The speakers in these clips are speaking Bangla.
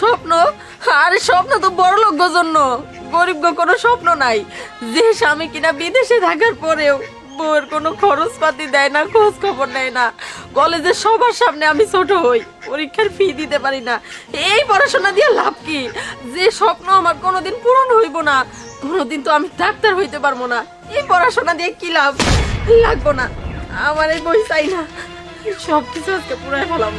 স্বপ্ন? আরে স্বপ্ন তো বড় লোক জন্য। গরিব কোনো স্বপ্ন নাই। যে স্বামী কিনা বিদেশে থাকার পরেও বউয়ের কোনো খরচ পাতি দেয় না খোঁজ খবর নেয় না। কলেজে সবার সামনে আমি ছোট হই, পরীক্ষার ফি দিতে পারি না। এই পড়াশোনা দিয়ে লাভ কি? যে স্বপ্ন আমার কোনোদিন পূরণ হইব না, কোনোদিন তো আমি ডাক্তার হইতে পারব না। এই পড়াশোনা দিয়ে কি লাভ? লাগবো না। আমার এই বই চাই না। সব কিছু আজকে পুরাই ফেলাম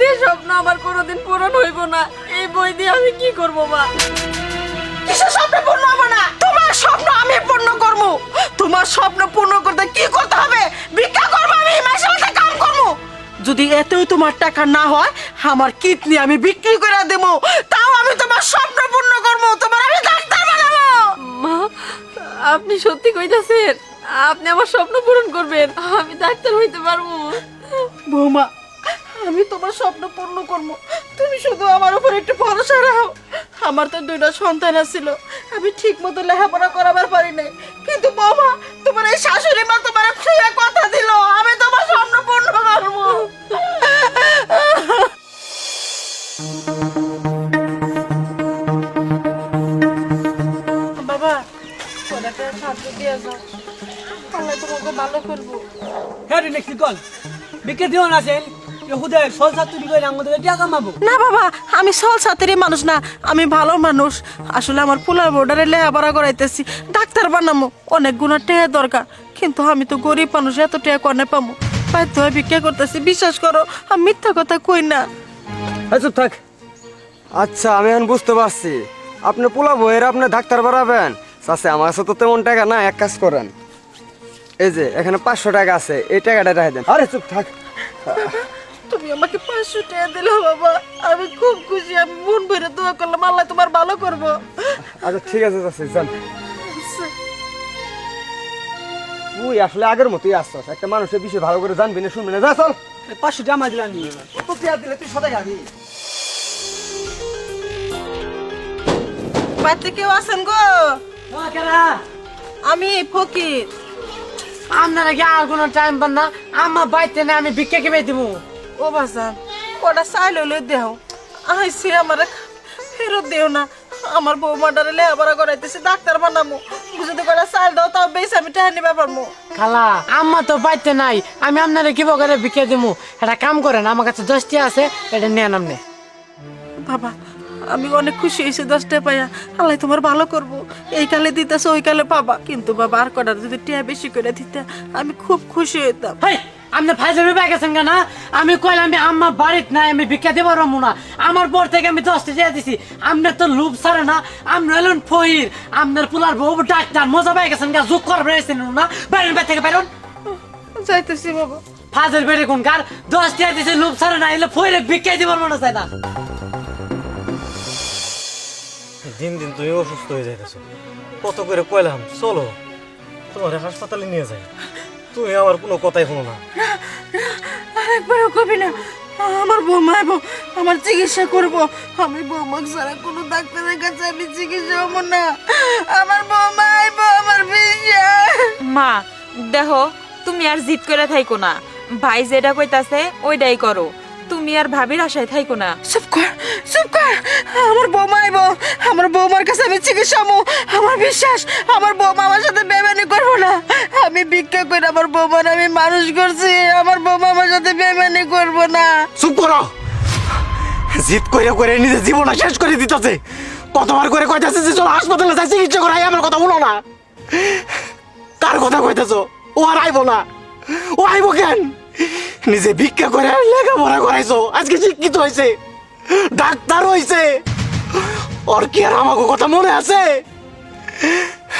যে স্বপ্ন আমার কোনোদিন পূরণ হইব না এই বই দিয়ে আমি কি করব মা? কিসের স্বপ্ন পূর্ণ হবে না? তোমার স্বপ্ন আমি পূর্ণ করব। তোমার স্বপ্ন পূর্ণ করতে কি করতে হবে? ভিক্ষা করব আমি মাসে মাসে কাম করব। যদি এতেও তোমার টাকা না হয় আমার কিডনি আমি বিক্রি করে দেবো। তাও আমি তোমার স্বপ্ন পূর্ণ করব তোমার আমি ডাক্তার বানাবো। মা আপনি সত্যি কইতাছেন আপনি আমার স্বপ্ন পূরণ করবেন আমি ডাক্তার হইতে পারব। বৌমা আমি তোমার স্বপ্ন পূর্ণ করব। তুমি শুধু আমার উপর একটু ভরসা রাখো। আমার তো দুইটা সন্তান ছিল আমি ঠিক মতো লেখাপড়া করাবার পারি নাই। কিন্তু বাবা তোমার এই শাশুড়ি মা তোমার ফ্রিয়ে কথা দিল। আমি তোমার স্বপ্ন পূর্ণ করব। বাবা দিয়ে আল্লাহ তোমাকে ভালো করব। হ্যাঁ কি কল। বিকে দিও না সেন হুদে সল ছাত্রী কই আমাদের টিয়া কামাবো? না বাবা আমি সল সাথেরই মানুষ না আমি ভালো মানুষ। আসলে আমার পোলার বোর্ডারে লেখাপড়া করাইতেছি ডাক্তার বানামো অনেক গুণার টেয়া দরকার। কিন্তু আমি তো গরিব মানুষ এত টেয়া কনে পামো। বাধ্য হয়ে ভিক্ষা করতেছি বিশ্বাস করো আমি মিথ্যা কথা কই না। চুপ থাক। আচ্ছা আমি এখন বুঝতে পারছি। আপনি পোলা বইয়ের আপনি ডাক্তার বাড়াবেন চাষে আমার কাছে তো তেমন টাকা না এক কাজ করেন। এই যে এখানে পাঁচশো টাকা আছে এই টাকাটা রেখে দেন। আরে চুপ থাক। তুমি আমাকে পাঁচশো টাকা দিলে বাবা। আমি খুব খুশি আমি মন ভরে দোয়া করলাম আল্লাহ তোমার ভালো করব। আচ্ছা ঠিক আছে চাষি যান। তুই আসলে আগের মতোই আসছস একটা মানুষের বিষয় ভালো করে জানবি না শুনবি না। যা চল। পাঁচশো জামা দিলাম নি তো টিয়া দিলে তুই সদাই খাবি বাড়িতে কেউ আছেন গো? আমি ফকির। আপনারা কি আর কোনো টাইম পান না? আমার বাইতে না আমি ভিক্ষা কেমে দিব? ও বাজান কটা চাইল লই দেও। আইসি আমার ফেরত দেও না। আমার বৌমাটারে লেখাপড়া করাইতেছি ডাক্তার বানামো। যদি কটা চাইল দাও তাও বেশি আমি টাকা নিবা পারব খালা আম্মা তো বাইতে নাই। আমি আপনারা কি করে ভিক্ষা দিব এটা কাম করেন আমার কাছে দশটি আছে এটা নেন আপনি। বাবা আমি অনেক খুশি হয়েছি দশটা পাইয়া। আল্লাহ তোমার ভালো করব। এই কালে দিতেছে ওই কালে পাবা। কিন্তু বাবা আর কটা যদি টিয়া বেশি করে দিতে আমি খুব খুশি হইতাম। হাই আপনি ফাইজে বিভাগ গেছেন কেন? আমি কইলাম আমি আম্মা বাড়িতে নাই আমি ভিক্ষা দিব রমু না আমার পর থেকে আমি দশটা দিয়ে দিছি। আপনার তো লুপ ছাড়ে না। আপনি হলেন ফইর আপনার পোলার বউ ডাক্তার। মজা পাই গেছেন গা যোগ করবে না বাইরেন বাই থেকে বাইরন। যাইতেছি বাবা। ফাজের বেড়ে কোন কার? দশ টাকা দিছে লোভ ছাড়ে না। এলে ফইরে ভিক্ষাই দিবার মনে চায় না। দিন দিন তুমি অসুস্থ হয়ে যাইতেছো। কত করে কইলাম চলো। তোমার হাসপাতালে নিয়ে যাই। তুমি আমার কোনো কথাই শোনো না। আরেকবারও কবি না। আমার বৌমা এবং আমার চিকিৎসা করব। আমি বৌমাক ছাড়া কোনো ডাক্তারের কাছে আমি চিকিৎসা হব না। আমার বৌমা আইব আমার বিশ্বাস মা দেহ তুমি আর জিদ করে থাইকো না। ভাই যেটা কইতাছে ওইটাই করো। তুমি আর ভাবির আশায় থাইকো না। চুপ কর চুপ কর। আমার বৌমা আইব আমার বৌমার কাছে আমি চিকিৎসা হব। আমার বিশ্বাস আমার বৌমা আমার সাথে বেমানি করব না আমি ভিক্ষা করে আমার বৌমার আমি মানুষ করছি, আমার বৌমা আমার সাথে বেমানি করব না। চুপ করো। জিদ করে করে নিজের জীবন শেষ করে দিতেছে। কতবার করে কইতাছে যে চলো হাসপাতালে যাই, চিকিৎসা করাই, আমার কথা বলো না। কার কথা কইতেছো? ও আর আইবো না। ও আইবো কেন? নিজে ভিক্ষা করে লেখাপড়া করাইছো, আজকে শিক্ষিত হয়েছে ডাক্তার হয়েছে ওর কি আর আমাকে কথা মনে আছে?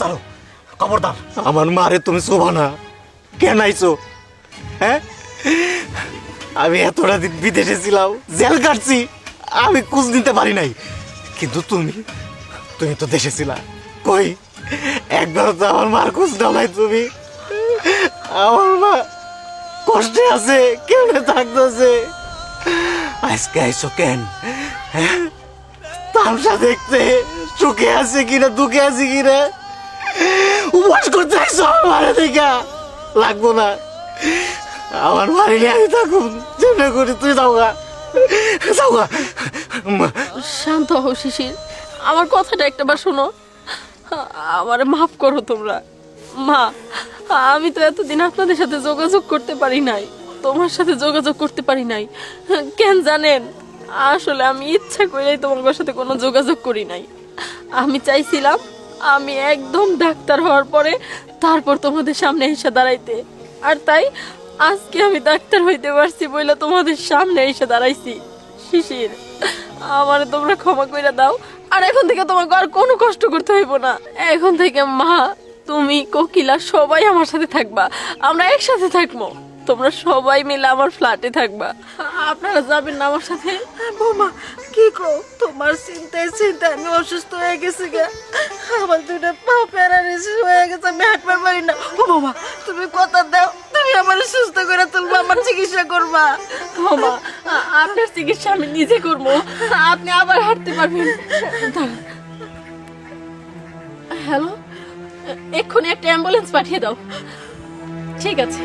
চলো খবরদার। আমার মারে তুমি শোভা না। কেন আইছো? হ্যাঁ? আমি এতটা দিন বিদেশে ছিলাম, জেল কাটছি, আমি কুচ নিতে পারি নাই। কিন্তু তুমি তুমি তো দেশে ছিলা। কই একবার তো আমার মার কুচ নাই তুমি। আমার মা কষ্টে আছে, কেমনে থাকতেছে? আজকে আইসো কেন? হ্যাঁ? তামসা দেখতে সুখে আছে কিনা, দুঃখে আছে কিনা? উপবাস করতে আইসো আমার দেখা লাগবো না। আমার বাড়ি নিয়ে আমি থাকুন যেমন করি তুই যাও গা। যাও গা। শান্ত হও শিশির। আমার কথাটা একটাবার শোনো। আমার মাফ করো তোমরা। মা, আমি তো এতদিন আপনাদের সাথে যোগাযোগ করতে পারি নাই। তোমার সাথে যোগাযোগ করতে পারি নাই। কেন জানেন? আসলে আমি ইচ্ছা করেই তোমার সাথে কোনো যোগাযোগ করি নাই। আমি চাইছিলাম আমি একদম ডাক্তার হওয়ার পরে তারপর তোমাদের সামনে এসে দাঁড়াইতে। আর তাই আজকে আমি ডাক্তার হইতে পারছি বলে তোমাদের সামনে এসে দাঁড়াইছি। শিশির, আমার তোমরা ক্ষমা করে দাও। আর এখন থেকে তোমাকে আর কোনো কষ্ট করতে হইব না। এখন থেকে মা, তুমি, কোকিলা, সবাই আমার সাথে থাকবা। আমরা একসাথে থাকব। তোমরা সবাই মিলে আমার ফ্ল্যাটে থাকবা। আপনারা যাবেন না আমার সাথে? বৌমা কি কো তোমার চিন্তায় চিন্তায় আমি অসুস্থ হয়ে গেছি গে। আমার দুটো পা প্যারালিসিস হয়ে গেছে আমি হাঁটবার পারি না। ও বাবা তুমি কথা দাও তুমি আমার সুস্থ করে তুলবা আমার চিকিৎসা করবা। মামা আপনার চিকিৎসা আমি নিজে করব। আপনি আবার হাঁটতে পারবেন। হ্যালো এক্ষুনি একটা অ্যাম্বুলেন্স পাঠিয়ে দাও। ঠিক আছে।